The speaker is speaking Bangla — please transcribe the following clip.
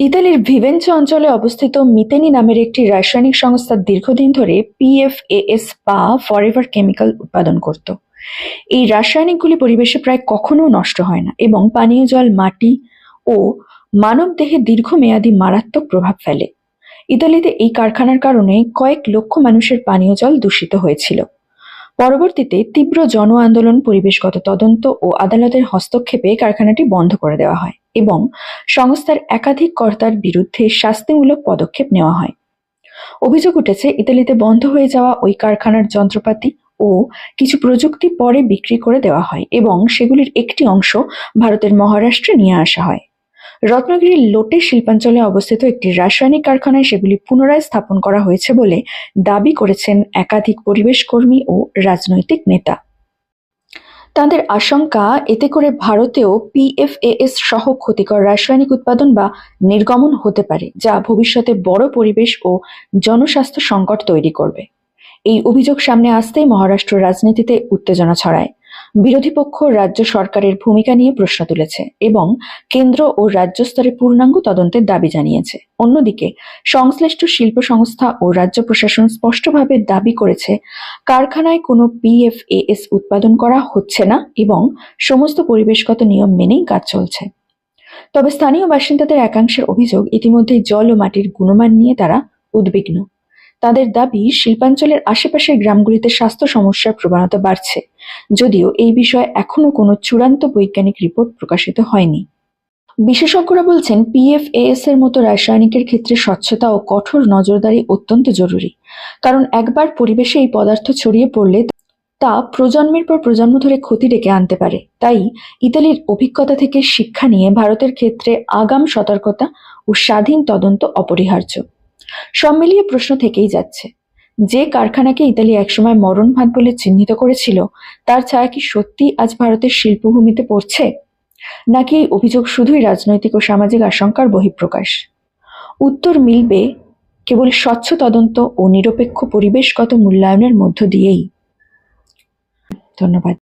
ইতালির ভিভেঞ্চ অঞ্চলে অবস্থিত মিতেনি নামের একটি রাসায়নিক সংস্থা দীর্ঘদিন ধরে পিএফএএস বা ফরেভার কেমিক্যাল উৎপাদন করত। এই রাসায়নিকগুলি পরিবেশে প্রায় কখনো নষ্ট হয় না এবং পানীয় জল, মাটি ও মানবদেহে দীর্ঘমেয়াদী মারাত্মক প্রভাব ফেলে। ইতালিতে এই কারখানার কারণে কয়েক লক্ষ মানুষের পানীয় জল দূষিত হয়েছিল। পরবর্তীতে তীব্র জন আন্দোলন পরিবেশগত তদন্ত ও আদালতের হস্তক্ষেপে কারখানাটি বন্ধ করে দেওয়া হয় এবং সংস্থার একাধিক কর্তার বিরুদ্ধে শাস্তিমূলক পদক্ষেপ নেওয়া হয়। অভিযোগ উঠেছে, ইতালিতে বন্ধ হয়ে যাওয়া ওই কারখানার যন্ত্রপাতি ও কিছু প্রযুক্তি পরে বিক্রি করে দেওয়া হয় এবং সেগুলির একটি অংশ ভারতের মহারাষ্ট্রে নিয়ে আসা হয়। রত্নগিরির লোটে শিল্পাঞ্চলে অবস্থিত একটি রাসায়নিক কারখানায় সেগুলি পুনরায় স্থাপন করা হয়েছে বলে দাবি করেছেন একাধিক পরিবেশ কর্মী ও রাজনৈতিক নেতা। তাদের আশঙ্কা, এতে করে ভারতেও পিএফএএস সহ ক্ষতিকর রাসায়নিক উৎপাদন বা নির্গমন হতে পারে, যা ভবিষ্যতে বড় পরিবেশ ও জনস্বাস্থ্য সংকট তৈরি করবে। এই অভিযোগ সামনে আসতেই মহারাষ্ট্র রাজনীতিতে উত্তেজনা ছড়ায়। বিরোধী পক্ষ রাজ্য সরকারের ভূমিকা নিয়ে প্রশ্ন তুলেছে এবং কেন্দ্র ও রাজ্য স্তরে পূর্ণাঙ্গ তদন্তের দাবি জানিয়েছে। অন্যদিকে, সংশ্লিষ্ট শিল্প সংস্থা ও রাজ্য প্রশাসন স্পষ্টভাবে দাবি করেছে, কারখানায় কোনো পিএফএএস উৎপাদন করা হচ্ছে না এবং সমস্ত পরিবেশগত নিয়ম মেনেই কাজ চলছে। তবে স্থানীয় বাসিন্দাদের একাংশের অভিযোগ ইতিমধ্যেই জল ও মাটির গুণমান নিয়ে তারা উদ্বিগ্ন। তাদের দাবি, শিল্পাঞ্চলের আশেপাশের গ্রামগুলিতে স্বাস্থ্য সমস্যার প্রবণতা বাড়ছে। যদিও এই বিষয়ে এখনও কোনো চূড়ান্ত বৈজ্ঞানিক রিপোর্ট প্রকাশিত হয়নি। বিশেষজ্ঞরা বলছেন পিএফএএস এর মতো রাসায়নিকের ক্ষেত্রে স্বচ্ছতা ও কঠোর নজরদারি অত্যন্ত জরুরি। কারণ একবার পরিবেশে এই পদার্থ ছড়িয়ে পড়লে তা প্রজন্মের পর প্রজন্ম ধরে ক্ষতি ডেকে আনতে পারে। তাই ইতালির অভিজ্ঞতা থেকে শিক্ষা নিয়ে ভারতের ক্ষেত্রে আগাম সতর্কতা ও স্বাধীন তদন্ত অপরিহার্য। সব মিলিয়ে প্রশ্ন থেকেই যাচ্ছে যে কারখানাকে ইতালি একসময় মরণ ভাত বলে চিহ্নিত করেছিল, তার ছায়া কি সত্যি আজ ভারতের শিল্পভূমিতে পড়ছে? নাকি এই অভিযোগ শুধুই রাজনৈতিক ও সামাজিক আশঙ্কার বহিঃপ্রকাশ? উত্তর মিলবে কেবল স্বচ্ছ তদন্ত ও নিরপেক্ষ পরিবেশগত মূল্যায়নের মধ্য দিয়েই। ধন্যবাদ।